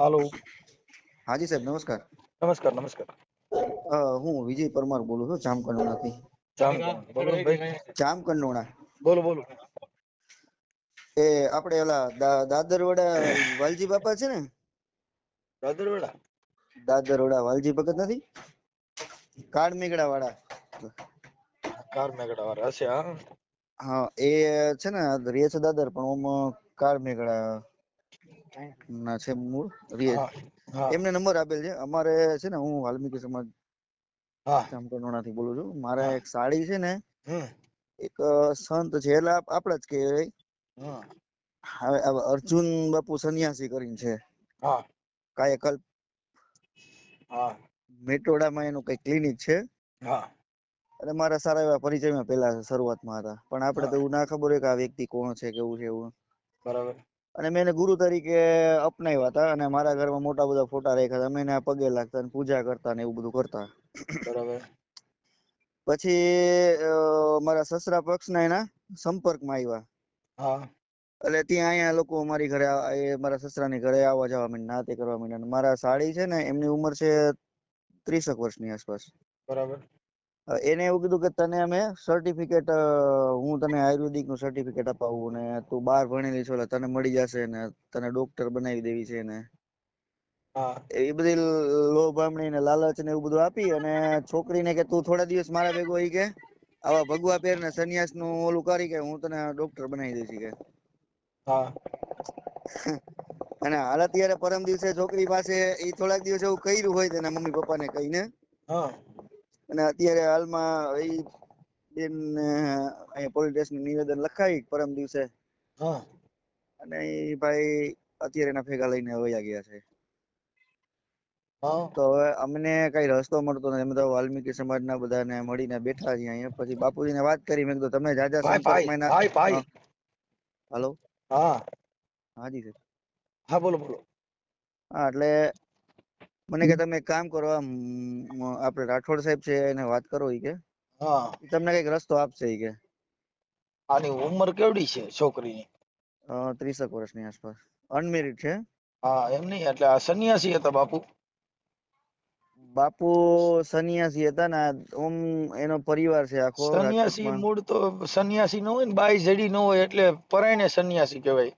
હાલો. હાજી સાહેબ નમસ્કાર. નમસ્કાર નમસ્કાર. હું વિજય પરમાર બોલું છું જામકંડોણા થી જામકંડોણા. બોલો બોલો. એ આપણે ઓલા દાદરવાડા વાલજી બાપા છે ને? દાદરવાડા? દાદરવાડા વાલજી ભગત નથી? કાળ મેઘડા વાળા કાર મેગડા વાળા હશે હા. હા એ છે ને રે છે દાદર પણ ઓમ કાળ મેઘડા ના છે મૂળ રે હા હા. એમને નંબર આપેલ છે. અમારે છે ને હું વાલ્મીકી સમાજ હા. જામકંડોળા થી બોલું છું. મારે એક સાડી છે ને એક સંત છે એટલે આપ- જ કહેવાય. હવે અર્જુન બાપુ સન્યાસી કરીને છે. હા. કાયકલ્પ. હા. મેટોડામાં એનું કઈ ક્લિનિક છે. હા. અને મારા સારા એવા પરિચયમાં પેલા શરૂઆતમાં હતા. પણ આપણે તો એવું ના ખબર હોય કે આ વ્યક્તિ કોણ છે કેવું છે એવું. બરાબર. અને મેં એને ગુરુ તરીકે અપનાવ્યા હતા અને મારા ઘરમાં મોટા બધા ફોટા રાખ્યા હતા. અમે એને પગે લાગતા અને પૂજા કરતા ને એવું બધું કરતા. બરાબર. પછી મારા સસરા પક્ષના એના સંપર્કમાં આવ્યા હા. એટલે ત્યાં અહીંયા લોકો અમારી ઘરે મારા એ મારા સસરાની ઘરે આવવા જવા માંડ્યા નાતે કરવા માંડ્યા. અને મારા સાડી છે ને એમની ઉંમર છે ત્રીસેક વર્ષની આસપાસ. બરાબર. એને એવું કીધું કે તને અમે સર્ટિફિકેટ હું તને આયુર્વેદિકનું સર્ટિફિકેટ અપાવું ને તું બાર ભણેલી છો એટલે તને મળી જશે ને તને ડોક્ટર બનાવી દેવી છે ને. એ બધી લોભામણી ને લાલચ ને એવું બધું આપી અને છોકરીને કે તું થોડા દિવસ મારા ભેગો ઈ કે આવા ભગવા પહેર ને સન્યાસનું ઓલું કરી કે હું તને ડોક્ટર બનાવી દઈશ કે. હા. અને હાલ અત્યારે પરમ દિવસે છોકરી પાસે એ થોડાક દિવસ એવું કર્યું હોય તેના મમ્મી પપ્પા ને કહીને. હા. અને અત્યારે હાલમાં એ બેન અહીંયા પોલીસ સ્ટેશન નિવેદન લખાવી પરમ દિવસે. હા. અને એ ભાઈ અત્યારે એના ભેગા લઈને વયા ગયા છે. તો હવે અમને કઈ રસ્તો મળતો નથી. અમે તો વાલ્મીકી સમાજના બધાને મળીને બેઠા છીએ અહીંયા. પછી બાપુજીને વાત કરી. મેં કીધું તમે જાજા સાત હા, હાલો? હા. હાજી સર હા બોલો બોલો. હા એટલે મને કે તમે એક કામ કરો આમ આપણે રાઠોડ સાહેબ છે એને વાત કરો ઈ કે. હા. તમને કંઈક રસ્તો આપશે ઈ કે. આની ઉંમર કેવડી છે છોકરીની? ત્રીસેક વર્ષની આસપાસ. અનમેરિડ છે. હા એમ નહીં? એટલે આ સન્યાસી હતા બાપુ? બાપુ સન્યાસી હતા ને ઓમ એનો પરિવાર છે આખો સન્યાસી મૂળ તો સન્યાસી ન હોય ને બાઈ જડી ન હોય એટલે પરાયણે સન્યાસી કહેવાય.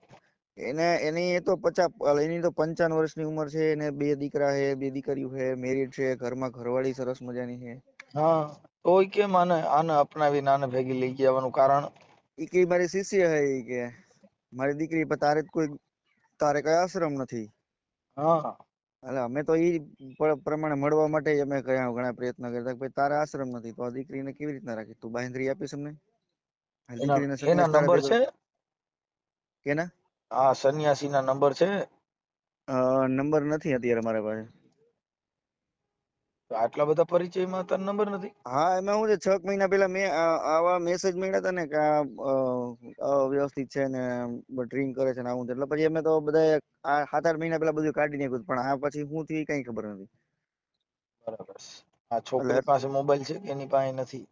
એને એની તો પચાસ એની તો પંચાવન વર્ષની ઉંમર છે એને બે દીકરા છે બે દીકરીઓ છે મેરીડ છે ઘરમાં ઘરવાળી સરસ મજાની છે. હા તોય કેમ આને આને અપનાવીને આને ભેગી લઈ ગયા આવવાનું કારણ? ઈ કે મારી શિષ્ય છે ઈ કે મારી દીકરી પર તારે કોઈ તારે કઈ આશ્રમ નથી. હા. એટલે અમે તો ઈ પ્રમાણે મળવા માટે અમે કયા ઘણા પ્રયત્ન કરતા કે ભાઈ તારા આશ્રમ નથી તો આ દીકરીને કેવી રીતના રાખી? તું બાંધરી આપીશ અમને? દીકરીને એના નંબર છે? કેના? હા સન્યાસીના નંબર છે? નંબર નથી અત્યારે મારા પાસે. આટલા બધા પરિચયમાં તને નંબર નથી? હા એમાં હું છે? છ મહિના પહેલા મેં આવા મેસેજ મળ્યા હતા ને કે આ અવ્યવસ્થિત છે ને ડ્રિંક કરે છે ને આવું એટલે પછી અમે તો બધા આ સાત આઠ મહિના પહેલા બધું કાઢી નાખ્યું પણ આ પછી હું થી કઈ ખબર નથી. બરાબર. આ છોકરી પાસે મોબાઈલ છે કે એની પાસે નથી?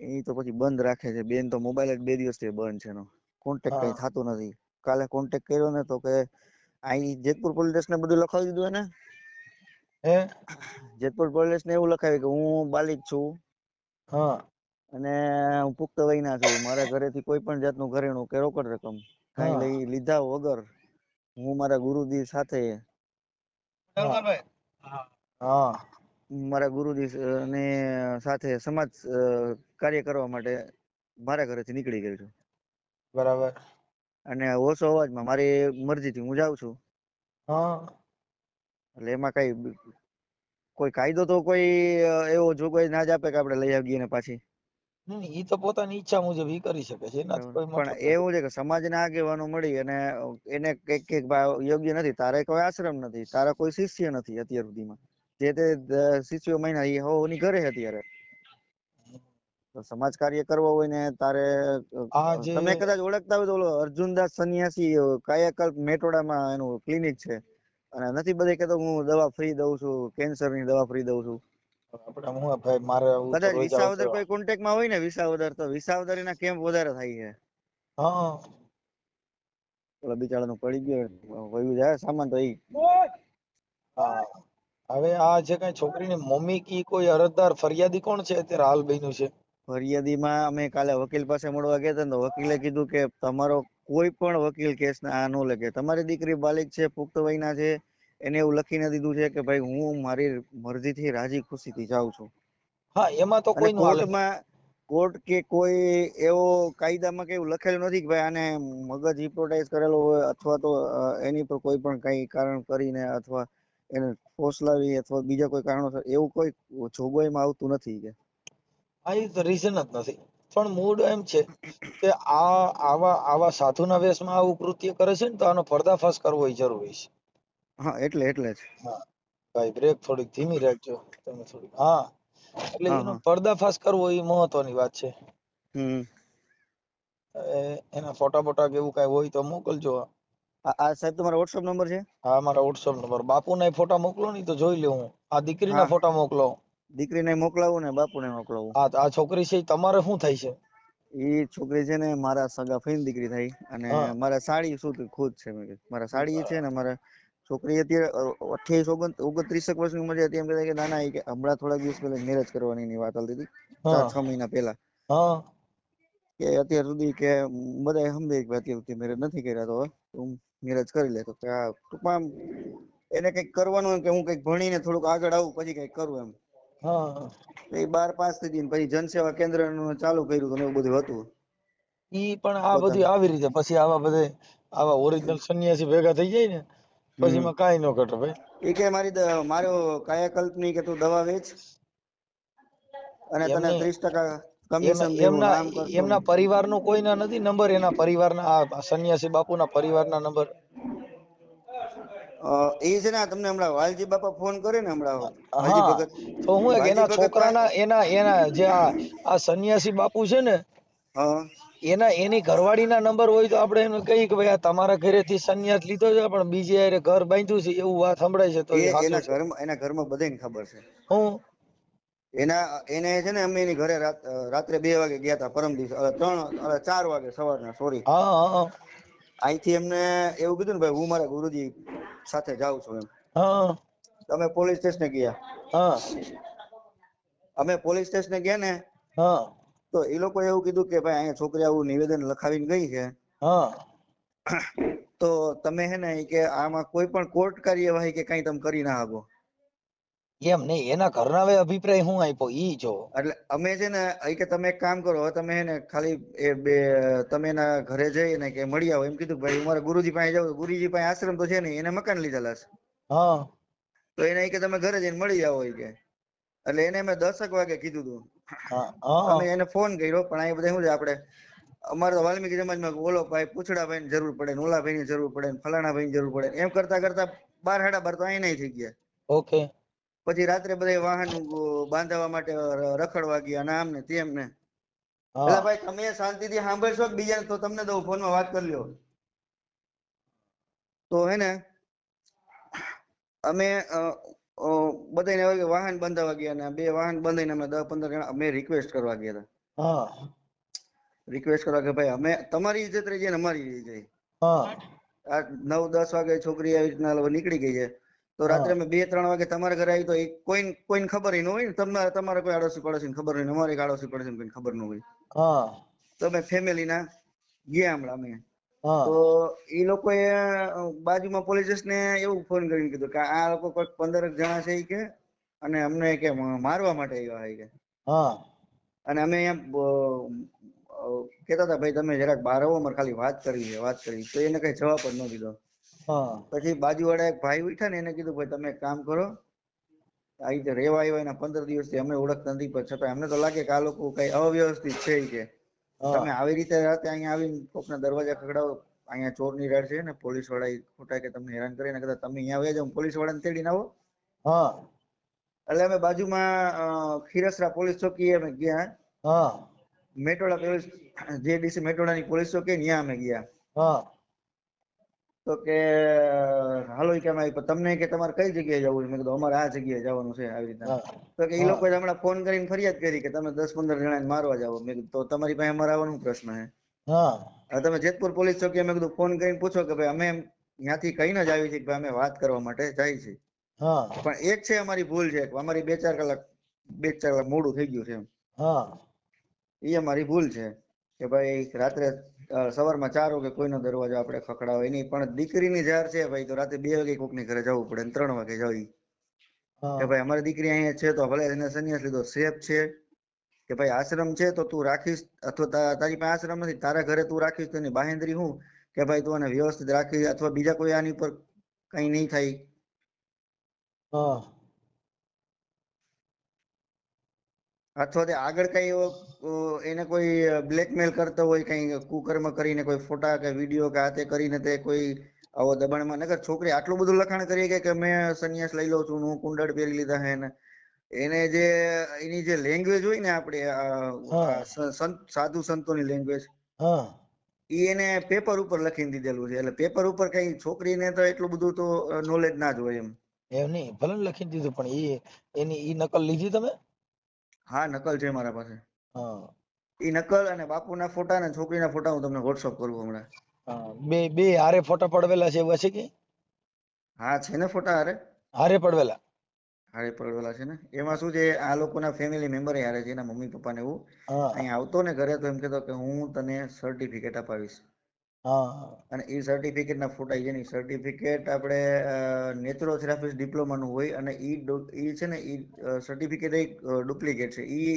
એ તો પછી બંધ રાખે છે. બેન તો મોબાઈલ જ બે દિવસથી બંધ છે એનો. કોન્ટેક્ટ કઈ થતો નથી. કાલે કોન્ટેક કર્યો ને તો કે અહીં જેતપુર પોલીસ ને બધું લખાવી દીધું એને? હે? જેતપુર પોલીસ ને એવું લખાવ્યું કે હું બાલિક છું. હા. અને હું પુખ્ત વયના છું. મારા ઘરેથી કોઈ પણ જાતનું ઘરેણું કે રોકડ રકમ કઈ લઈ લીધા વગર હું મારા ગુરુજી સાથે હા. મારા ગુરુજી ને સાથે સમાજ કાર્ય કરવા માટે મારા ઘરેથી નીકળી ગયો છું. બરાબર. અને ઓછો અવાજમાં મારી મરજીથી હું જાઉં છું. હા. એટલે એમાં કઈ કોઈ કાયદો તો કોઈ એવો એવો જોગવાઈ ના જ આપે કે આપણે લઈ આવીએ ને પાછી. ઈ તો પોતાની ઈચ્છા મુજબ ઈ કરી શકે છે. કોઈ પણ એવું છે કે સમાજના આગેવાનો મળી અને એને કંઈક કંઈક યોગ્ય નથી. તારે કોઈ આશ્રમ નથી. તારા કોઈ શિષ્ય નથી અત્યાર સુધીમાં. જે તે શિષ્યો મહિના એ હોની ઘરે અત્યારે. તો સમાજ કાર્ય કરવો હોય ને તારે તમે કદાચ ઓળખતા હોય તો ઓલો અર્જુનદાસ સન્યાસી કાયાકલ્પ મેટોડામાં એનું ક્લિનિક છે. અને નથી બધે કહેતો હું દવા ફ્રી દઉં છું કેન્સરની દવા ફ્રી દઉં છું. આપણે હું ભાઈ મારે કદાચ વિસાવદર કોઈ કોન્ટેક્ટમાં હોય ને વિસાવદર તો વિસાવદર એના કેમ્પ વધારે થાય છે. હા. પેલા બિચારાનું પડી ગયો વયું જાય સામાન તો ઈ. હા. હવે આ જે કઈ છોકરીની મમ્મી કી કોઈ અરજદાર ફરિયાદી કોણ છે? અત્યારે હાલ બન્યું છે. ફરિયાદીમાં અમે કાલે વકીલ પાસે મળવા ગયા હતા તો વકીલે કીધું કે તમારો કોઈ પણ વકીલ કેસ આ ન લખે. તમારી દીકરી બાલિક છે પુખ્ત વયના છે એને એવું લખીને દીધું છે કે ભાઈ હું મારી મરજીથી રાજી ખુશીથી જાઉં છું. હા એમાં તો કોઈ કોર્ટમાં કોર્ટ કે કોઈ એવો કાયદામાં કે એવું લખેલું નથી કે ભાઈ આને મગજ હિપ્નોટાઇઝ કરેલો હોય અથવા તો એની પર કોઈ પણ કઈ કારણ કરીને અથવા એને ફોસલાવી અથવા બીજા કોઈ કારણોસર એવું કોઈ જોગવાઈમાં આવતું નથી કે. તો રીઝન જ નથી. પણ મૂળ એમ છે કે આ આવા આવા સાધુના વેશમાં આવું કૃત્ય કરે છે ને તો આનો પર્દાફાશ કરવો જરૂરી છે. હા એટલે એટલે જ. હા ભાઈ બ્રેક થોડીક ધીમી રાખજો. તમે થોડીક હા. એટલે એનો પર્દાફાશ કરવો એ મહત્વની વાત છે. હમ. એના ફોટા બોટા કે એવું કઈ હોય તો મોકલજો. આ સાહેબ તમારો વોટ્સઅપ નંબર છે? હા મારા વોટ્સઅપ નંબર. બાપુના ફોટા મોકલો ને તો જોઈ લઉં હું. આ દીકરીના. ફોટા મોકલો. દીકરીને મોકલાવું ને બાપુને મોકલાવું. આ આ છોકરી છે તમારે શું થાય છે? એ છોકરી છે ને મારા સગા ફઈની દીકરી થઈ અને મારા સાડી શું ખુદ છે મારા સાડી છે ને મારા છોકરી અત્યારે અઠ્યાવીસ ઓગણ ઓગણત્રીસેક વર્ષની ઉંમર હતી એમ કહેતા કે ના ના કે હમણાં થોડાક દિવસ પહેલા મેરેજ કરવાની વાત હાલતી હતી. ચાર છ મહિના પહેલા. કે અત્યાર સુધી કે બધા સમજે કે અત્યાર સુધી મેરેજ નથી કર્યા તો હું તું મેરેજ કરી લે. તો કે આ ટૂંકમાં એને કંઈક કરવાનું કે હું કંઈક ભણીને થોડુંક આગળ આવું પછી કંઈક કરું એમ. હા એ બાર પાસ થઈ ગઈ ને પછી જનસેવા કેન્દ્ર ચાલુ કર્યું હતું એવું બધું હતું. ઈ પણ આ બધું આવી રીતે પછી આવા બધે આવા ઓરિજિનલ સંન્યાસી ભેગા થઈ જાય ને પછી. એમાં કાંઈ ન ઘટે ભાઈ. એ કે મારી મારો મારો કાયાકલ્પની કે તું દવા વેચ અને તને ત્રીસ ટકા એમ એમના પરિવાર નો પરિવારનો કોઈના નથી નંબર એના પરિવારના આ સન્યાસી બાપુના પરિવારના નંબર એ છે ને તમને હમણાં વાલજી બાપા ફોન કરે ને હમણાં વાલજી ભગત તો હું એના છોકરાના એના એના જે આ સન્યાસી બાપુ છે ને એના એની ઘરવાળીના નંબર હોય તો આપણે એને કહીએ કે ભાઈ આ તમારા ઘરેથી સંન્યાસ લીધો છે પણ બીજી આરે ઘર બાંધ્યું છે એવું વાત સંભળાય છે તો એના ઘરમાં એના ઘરમાં બધાને ખબર છે. હું? એના એને છે ને અમે એની ઘરે રાત્રે બે વાગે ગયા હતા પરમ દિવસે ત્રણ ચાર વાગે સવારના સોરી હા હા હા. અહીંથી એમને એવું કીધું ને ભાઈ હું મારા ગુરુજી સાથે જાઉં છું એમ. હા. પોલીસ સ્ટેશને ગયા? હા. અમે પોલીસ સ્ટેશને ગયા ને હા. તો એ લોકો એવું કીધું કે ભાઈ અહીંયા છોકરી આવું નિવેદન લખાવીને ગઈ છે. હા. તો તમે હે ને કે આમાં કોઈ પણ કોર્ટ કાર્યવાહી કે કઈ તમે કરી ના શકો. એમ નહીં એના ઘરના હવે અભિપ્રાય હું આપ્યો ઈ જો. એટલે અમે છે ને ઈ કે તમે એક કામ કરો તમે હે ને ખાલી એ બે તમે એના ઘરે જઈને કે મળી આવો. એમ કીધું ભાઈ હું મારા ગુરુજી પાસે જાઉં ગુરુજી પાસે આશ્રમ તો છે ને એને મકાન લીધેલા છે. હા. તો એને કે તમે ઘરે જઈને મળી આવો કે. એટલે એને મેં દસક વાગે કીધું હા અમે એને ફોન કર્યો પણ આ બધા શું છે આપણે અમારે તો વાલ્મીકી સમાજમાં ઓલો ભાઈ પૂછડા ભાઈ ની જરૂર પડે ને ઓલા ભાઈ ની જરૂર પડે ફલાણા ભાઈ ની જરૂર પડે એમ કરતા કરતા બાર સાડા બાર તો અહીં થઈ ગયા. ઓકે. પછી રાત્રે બધા વાહન બાંધવા માટે રખડવા ગયા ને આમ ને તેમ ને એટલે ભાઈ તમે શાંતિથી સાંભળશો કે બીજા તો તમને દઉં ફોનમાં વાત કરી લ્યો તો હે ને અમે બધાને વાહન બંધાવા ગયા ને બે વાહન બંધાઈને અમે દસ પંદર જણા અમે રિક્વેસ્ટ કરવા ગયા હતા. રિક્વેસ્ટ કરવા કે ભાઈ અમે તમારી ઇજ્જત રહી જાય ને અમારી રહી જાય. નવ દસ વાગે છોકરી આવી રીતના નીકળી ગઈ છે. તો રાત્રે અમે બે ત્રણ વાગે તમારા ઘરે આવી તો એ કોઈ કોઈને ખબર ન હોય ને તમને તમારે કોઈ આડોશી પડોશી ખબર હોય ને અમારે એક આડોશી પડોશી કોઈ ખબર ન હોય. તો અમે ફેમિલી ના ગયા હમણાં અમે. તો એ લોકોએ બાજુમાં પોલીસ ને એવું ફોન કરીને કીધું કે આ લોકો કોઈક પંદર જણા છે કે અને અમને કે મારવા માટે આવ્યા હોય કે. અને અમે અહીંયા કેતા હતા ભાઈ તમે જરાક બહાર આવો અમારે ખાલી વાત કરવી છે વાત કરવી તો એને કઈ જવાબ જ ન દીધો. પછી બાજુવાળા એક ભાઈ ઉઠ્યા ને એને કીધું ભાઈ તમે એક કામ કરો. આ રીતે રેવા આવ્યા એના પંદર દિવસથી અમે ઓળખતા નથી પણ છતાં અમને તો લાગે કે આ લોકો કઈ અવ્યવસ્થિત છે કે. તમે આવી રીતે રાતે અહીંયા આવીને કોકના દરવાજા ખખડાવો અહીંયા ચોરની રાડ છે ને પોલીસવાળા ખોટા કે તમને હેરાન કરે ને કદાચ તમે અહીંયા આવ્યા જાવ પોલીસ વાળાને તેડીને આવો. હા. એટલે અમે બાજુમાં ખીરસરા પોલીસ ચોકીએ અમે ગયા. હા. મેટોડા પોલીસ જેડીસી મેટોડાની પોલીસ ચોકી ત્યાં અમે ગયા. હા. તો કે હાલો કેમ આવી. તમને કે તમારે કઈ જગ્યાએ જવું છે? મેં કીધું અમારે આ જગ્યાએ જવાનું છે આવી રીતના. તો કે એ લોકો હમણાં ફોન કરીને ફરિયાદ કરી કે તમે દસ પંદર જણા મારવા જાવ મેં કીધું તો તમારી પાસે અમારે આવવાનો પ્રશ્ન છે. હા. તમે જેતપુર પોલીસ ચોકી મેં કીધું ફોન કરીને પૂછો કે ભાઈ અમે ત્યાંથી કહીને જ આવી છે કે અમે વાત કરવા માટે જાય છે. પણ એક છે અમારી ભૂલ છે કે અમારી બે ચાર કલાક બે ચાર કલાક મોડું થઈ ગયું છે એમ. એ અમારી ભૂલ છે કે ભાઈ રાત્રે સવારમાં ચાર વાગે કોઈનો દરવાજો આપણે ખખડાવે નહીં પણ દીકરીની જાર છે ભાઈ તો રાતે બે વાગે કોકની ઘરે જવું પડે ને ત્રણ વાગે જવી. કે ભાઈ અમારી દીકરી અહીંયા છે તો ભલે એને સંન્યાસ લીધો સેફ છે. કે ભાઈ આશ્રમ છે તો તું રાખીશ અથવા તારી પાસે આશ્રમ નથી તારા ઘરે તું રાખીશ તો એની બાહેંધરી હું? કે ભાઈ તું એને વ્યવસ્થિત રાખી અથવા બીજા કોઈ આની પર કઈ નહીં થાય? અથવા તે આગળ કઈ એને કોઈ બ્લેકમેલ કરતો હોય કઈ કુકર્મ કરીને કોઈ ફોટા કે વીડિયો કે તે કરીને તે કોઈ આવો દબાણમાં નકર છોકરી આટલું બધું લખાણ કરી કે મેં સંન્યાસ લઈ લઉં છું હું કુંડળ પહેરી લીધા હે ને. એને જે એની જે લેંગ્વેજ હોય ને આપણે સાધુ સંતોની લેંગ્વેજ એ ઈ એને પેપર ઉપર લખીને દીધેલું છે. એટલે પેપર ઉપર કઈ છોકરીને તો એટલું બધું તો નોલેજ ના જ હોય એમ. એમ નહીં ભલે લખી દીધું પણ એ એની ઈ નકલ લીધી તમે? હા નકલ છે મારા પાસે. હા. ઈ નકલ અને બાપુના ફોટા અને છોકરીના ફોટા હું તમને વોટ્સઅપ કરું હમણાં. બે બે હારે ફોટા પડવેલા છે એવા છે કે? હા છે ને ફોટા હારે. હારે પડવેલા? હારે પડવેલા છે ને. એમાં શું છે આ લોકોના ફેમિલી મેમ્બર હારે છે એના મમ્મી પપ્પા ને એવું. હા. અહીંયા આવતો ને ઘરે તો એમ કહેતો કે હું તને સર્ટિફિકેટ અપાવીશ. હા. અને એ સર્ટિફિકેટના ફોટા છે ને સર્ટિફિકેટ આપણે નેચરોથેરાપિસ્ટ ડિપ્લોમાનું હોય અને ઈ ડો- ઈ છે ને ઈ સર્ટિફિકેટ એક ડુપ્લિકેટ છે. ઈ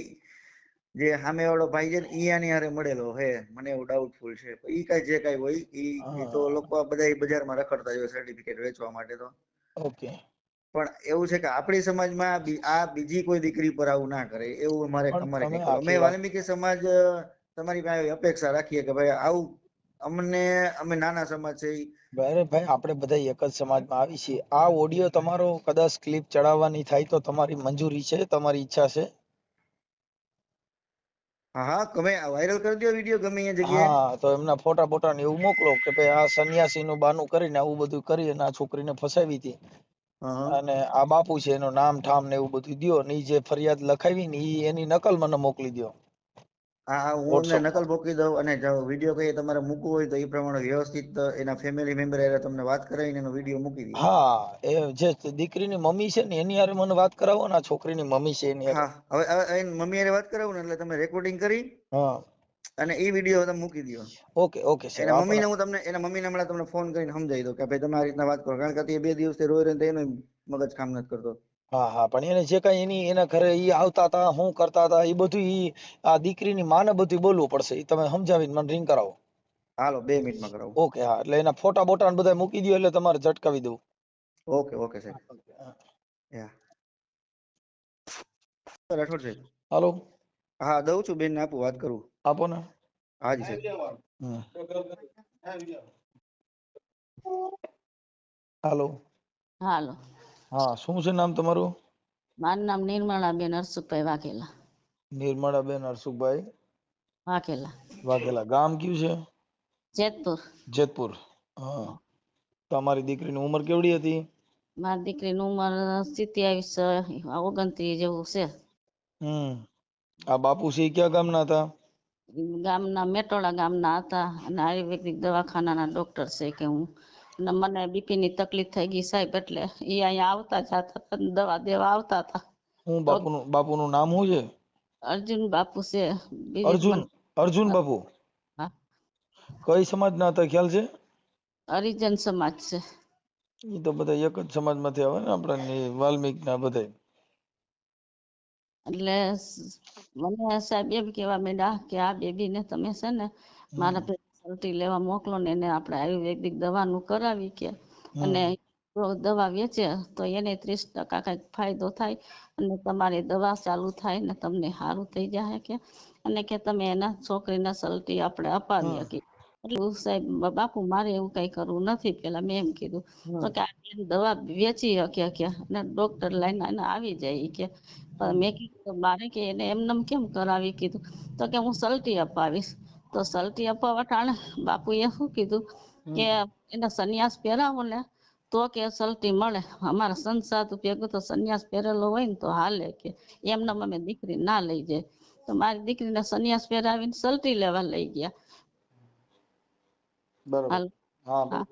જે સામેવાળો ભાઈ છે ને ઈ આની હારે મળેલો હે મને એવું ડાઉટફુલ છે. ઈ કઈ જે કઈ હોય ઈ ઈ તો હા. લોકો બધા બજારમાં રખડતા જ હોય સર્ટિફિકેટ વેચવા માટે તો. ઓકે. પણ એવું છે કે આપણી સમાજમાં આ બી- આ બીજી કોઈ દીકરી પર આવું ના કરે એવું અમારે પણ અમારે તમે કંઈક કરવું. અમે વાત- વાલ્મીકી સમાજ અ, તમારી પાસે અપેક્ષા રાખીએ કે ભાઈ આવું અમને અમે નાના સમાજ છે અરે ભાઈ આપણે બધા એક જ સમાજમાં આવી છીએ. આ ઓડિયો તમારો કદાચ ક્લિપ ચડાવવાની થાય તો તમારી મંજૂરી છે તમારી ઈચ્છા છે? હા હા તમે વાયરલ કરી દો વીડિયો ગમે એ જગ્યાએ. હા તો એમના ફોટા ફોટા ને એવું મોકલો કે ભાઈ આ સન્યાસી નું બાનું કરીને આવું બધું કરી અને આ છોકરીને ફસાવી હતી. અને આ બાપુ છે એનું નામ ઠામ ને એવું બધું દયો ને જે ફરિયાદ લખાવી ને ઈ એની નકલ મને મોકલી દ્યો. હા હા નકલ મૂકી દઉં અને જો વીડિયો કઈ તમારે મૂકવો હોય તો એ પ્રમાણે વ્યવસ્થિત એના ફેમિલી મેમ્બર હારે તમને વાત કરાવીને એનો વીડિયો મૂકી દઈએ. હા એ જે દીકરીની મમ્મી છે ને એની હારે મને વાત કરાવો ને આ છોકરીની મમ્મી છે એની હા હવે હવે મમ્મી હારે વાત કરાવું ને એટલે તમે રેકોર્ડિંગ કરી હા. અને એ વીડિયો તમે મૂકી દો ઓકે ઓકે સર એના મમ્મીને હું તમને એના મમ્મીને હમણાં તમને ફોન કરીને સમજાવી દઉં કે ભાઈ તમે આ રીતના વાત કરો. કારણ કે અત્યારે બે દિવસથી રોઈ રહીને તો એનો મગજ કામ નથી કરતો. હા હા પણ એને જે કઈ એની એના ઘરે ઈ આવતા હતા હું કરતા હતા એ બધું ઈ આ દીકરીની માને બધું બોલવું પડશે. ઈ તમે સમજાવીને મને રિંગ કરાવો. હાલો બે મિનિટમાં કરાવું. ઓકે હા એટલે એના ફોટા બોટા ને બધા મૂકી દો એટલે તમારે ઝટકાવી દઉં. ઓકે ઓકે સાહેબ. રાઠોડ સાહેબ. હાલો. હા દઉં છું બેન આપું વાત કરું. આપો ને. હાજી સાહેબ. હમ. હાલો. હાલો. હા શું છે નામ તમારું? મારું નામ નિર્મળાબેન હરસુખભાઈ વાઘેલા. નિર્મળાબેન હરસુખભાઈ વાઘેલા. વાઘેલા. ગામ કયું છે? જેતપુર. જેતપુર. હા. તમારી દીકરીની ઉંમર કેવડી હતી? મારી દીકરીની ઉંમર સિત્યાવીસ ઓગણત્રીસ જેવું છે. હમ. આ બાપુ છે ક્યાં ગામના હતા? ગામના મેટોડા ગામના હતા. અને આયુર્વેદિક દવાખાનાના ડોક્ટર છે કે હું અને મને બીપી ની તકલીફ થઈ ગઈ સાહેબ એટલે એ અહીંયા આવતા જતા દવા દેવા આવતા હતા. હું બાપુનું બાપુનું નામ શું છે? અર્જુન બાપુ છે. અર્જુન અર્જુન બાપુ? કઈ સમાજના હતા ખ્યાલ છે? હરિજન સમાજ છે. એ તો બધા એક જ સમાજમાંથી આવે ને આપણા વાલ્મીક ના બધા એટલે મને સાહેબ એમ કેવા માંડ્યા કે આ બેબીને તમે છે ને મારા પલ્ટી લેવા મોકલો ને એને આપણે આયુર્વેદિક દવાનું કરાવી કે અને દવા વેચે તો એને ત્રીસ ટકા કંઈક ફાયદો થાય અને તમારી દવા ચાલુ થાય ને તમને સારું થઈ જાય કે અને કે તમે એના છોકરીને સલટી આપણે અપાવી શકીએ એટલે સાહેબ બાપુ મારે એવું કઈ કરવું નથી પેલા મેં એમ કીધું. તો કે આ દવા વેચી શકે કે અને ડોક્ટર લાઈન એને આવી જાય કે મેં કીધું મારે કે એને એમનેમ કેમ કરાવી કીધું? તો કે હું સલટી અપાવીશ. તો સલટી અપાવવા ટાણે બાપુએ શું કીધું કે એને સંન્યાસ પહેરાવો ને તો કે સલટી મળે. અમારા સંસાર ભેગું તો સંન્યાસ પહેરેલો હોય ને તો હાલે કે એમનેમ અમે દીકરી ના લઈ જાય. તો મારી દીકરીને સંન્યાસ પહેરાવીને સલટી લેવા લઈ ગયા. બરાબર. હા હા.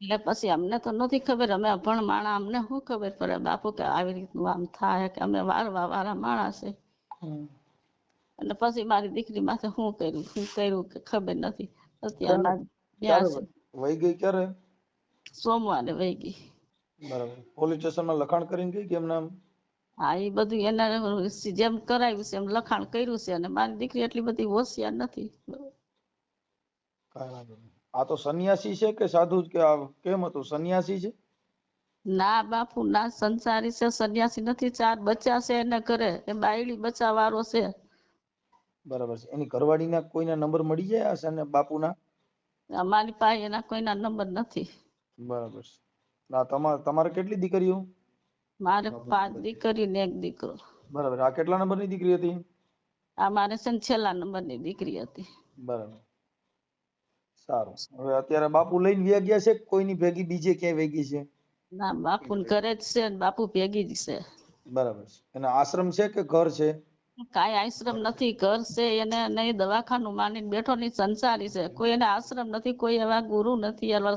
એટલે પછી અમને તો નથી ખબર. અમે અભણ માણા અમને શું ખબર પડે બાપુ કે આવી રીતનું આમ થાય કે અમે વારવા વાળા માણસ છે. અને પછી મારી દીકરી માથે શું કર્યું શું કર્યું કે ખબર નથી અત્યારે વહી ગઈ ક્યારે સોમવારે વહી ગઈ બરાબર પોલીસ સ્ટેશનમાં લખાણ કરીને ગઈ કે એમના હા એ બધું એના જેમ કરાવ્યું છે એમ લખાણ કર્યું છે અને મારી દીકરી એટલી બધી હોશિયાર નથી આ તો સંન્યાસી છે કે સાધુ કે આ કેમ હતું સંન્યાસી છે ના બાપુ ના સંસારી છે સંન્યાસી નથી ચાર બચ્ચા છે એને ઘરે એ બાયડી બચ્ચા વાળો છે બરાબર છે. એની ઘરવાળીના કોઈના નંબર મળી જાય આ સને બાપુના? અમારી પાસે એના કોઈના નંબર નથી. બરાબર છે. ના તમારે તમારે કેટલી દીકરીઓ? મારે પાંચ દીકરી ને એક દીકરો. બરાબર. આ કેટલા નંબરની દીકરી હતી? આ મારે છે ને છેલ્લા નંબરની દીકરી હતી. બરાબર. સારું. હવે અત્યારે બાપુ લઈને વ્યા ગયા છે કોઈની ભેગી બીજે ક્યાંય વેગી છે? ના બાપુ ઘરે જ છે ને બાપુ ભેગી જ છે. બરાબર છે. એનો આશ્રમ છે કે ઘર છે? કાંઈ આશ્રમ નથી ઘર છે એને નહીં દવાખાનું માની બેઠો નહીં સંસારી છે. કોઈ એને આશ્રમ નથી કોઈ એવા ગુરુ નથી એવા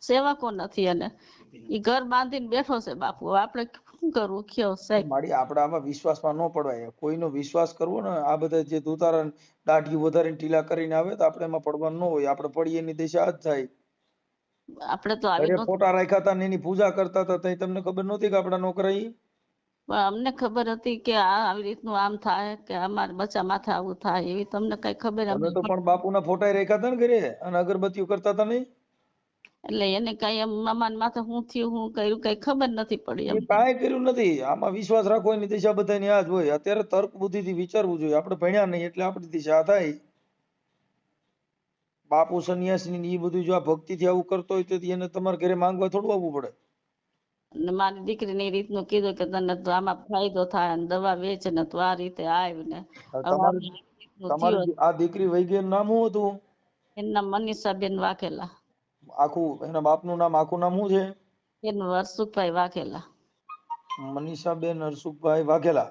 સેવકો નથી એને. એ ઘર બાંધીને બેઠો છે બાપુ. આપણે શું કરવું? કયો સાહેબ મારી આપણે આમાં વિશ્વાસમાં ન પડવાય કોઈનો વિશ્વાસ કરવો ને આ બધા જે દુતારા દાઢી વધારીને ઢીલા કરીને આવે તો આપણે એમાં પડવાનું ન હોય. આપણે પડીએ એની દિશા જ થાય આપણે તો આવી ફોટા રાખ્યા હતા ને એની પૂજા કરતા હતા તમને ખબર નહોતી કે આપણા નોકરા પણ અમને ખબર હતી કે આ આવી રીતનું આમ થાય કે અમારા બચ્ચા માથે આવું થાય એવી તમને કઈ ખબર અમે તો પણ બાપુના ફોટા રાખ્યા હતા ને ઘરે અને અગરબત્તીઓ કરતા હતા નહીં. એટલે એને કઈ એમ મામાન માથે હું થયું હું કર્યું કઈ ખબર નથી પડી એ એમ કાંઈ કર્યું નથી. આમાં વિશ્વાસ રાખો એની દિશા બધાની આ જ હોય. અત્યારે તર્ક બુદ્ધિથી વિચારવું જોઈએ. આપણે ભણ્યા નહીં એટલે આપણી દિશા થાય. બાપુ સંન્યાસી ને એ બધું જો આ ભક્તિથી આવું કરતો હોય તો એને તમારે ઘરે માંગવા થોડું આવવું પડે. મારી દીકરીની રીતનું કીધું કે તને તો આમાં ફાયદો થાય અને દવા વેચ ને તું આ રીતે આવ ને તમારી. આ દીકરી વહી નામ શું હતું? એનું નામ મનીષાબેન વાઘેલા. આખું એના બાપનું નામ આખું નામ શું છે? એનું હરસુખભાઈ વાઘેલા. મનીષાબેન હરસુખભાઈ વાઘેલા?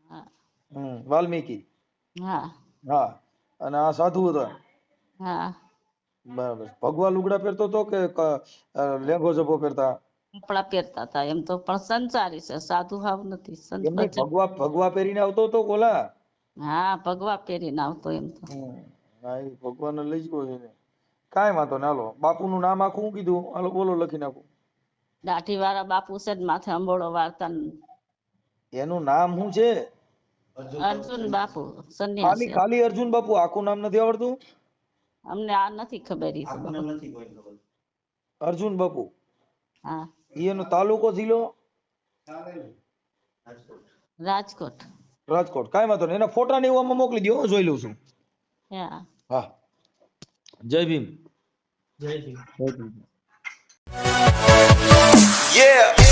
હા. હમ વાલ્મીકી? હા. હા. અને આ સાધુ હતા? હા. બરાબર. ભગવા લુગડા પહેરતો તો કે લેંગો જભો પહેરતા? કપડા પહેરતા હતા. એમ તો પણ સંસારી છે. સાધુ હાવ નથી. એમને ભગવા ભગવા પહેરીને આવતો હતો કોલા? હા ભગવા પહેરીને આવતો એમ તો. હમ. હા એ ભગવાનને લઈ જ ગયો એને. કાંઈ વાંધો ના લો બાપુનું નામ આખું શું કીધું? હાલો બોલો લખી નાખો. દાઢી વાળા બાપુ છે માથે અંબોળો વાળતા એનું નામ શું છે? અર્જુન બાપુ ખાલી ખાલી અર્જુન બાપુ આખું નામ નથી આવડતું? અમને આ નથી ખબર ઈ અર્જુન બાપુ. હા. એનો તાલુકો જિલ્લો? રાજકોટ. રાજકોટ. કાંઈ વાંધો નહીં. એના ફોટા ને એવું આમાં મોકલી દો હું જોઈ લઉં છું. હા. હા. જય ભીમ. જય ભીમ. જય ભીમ. Yeah.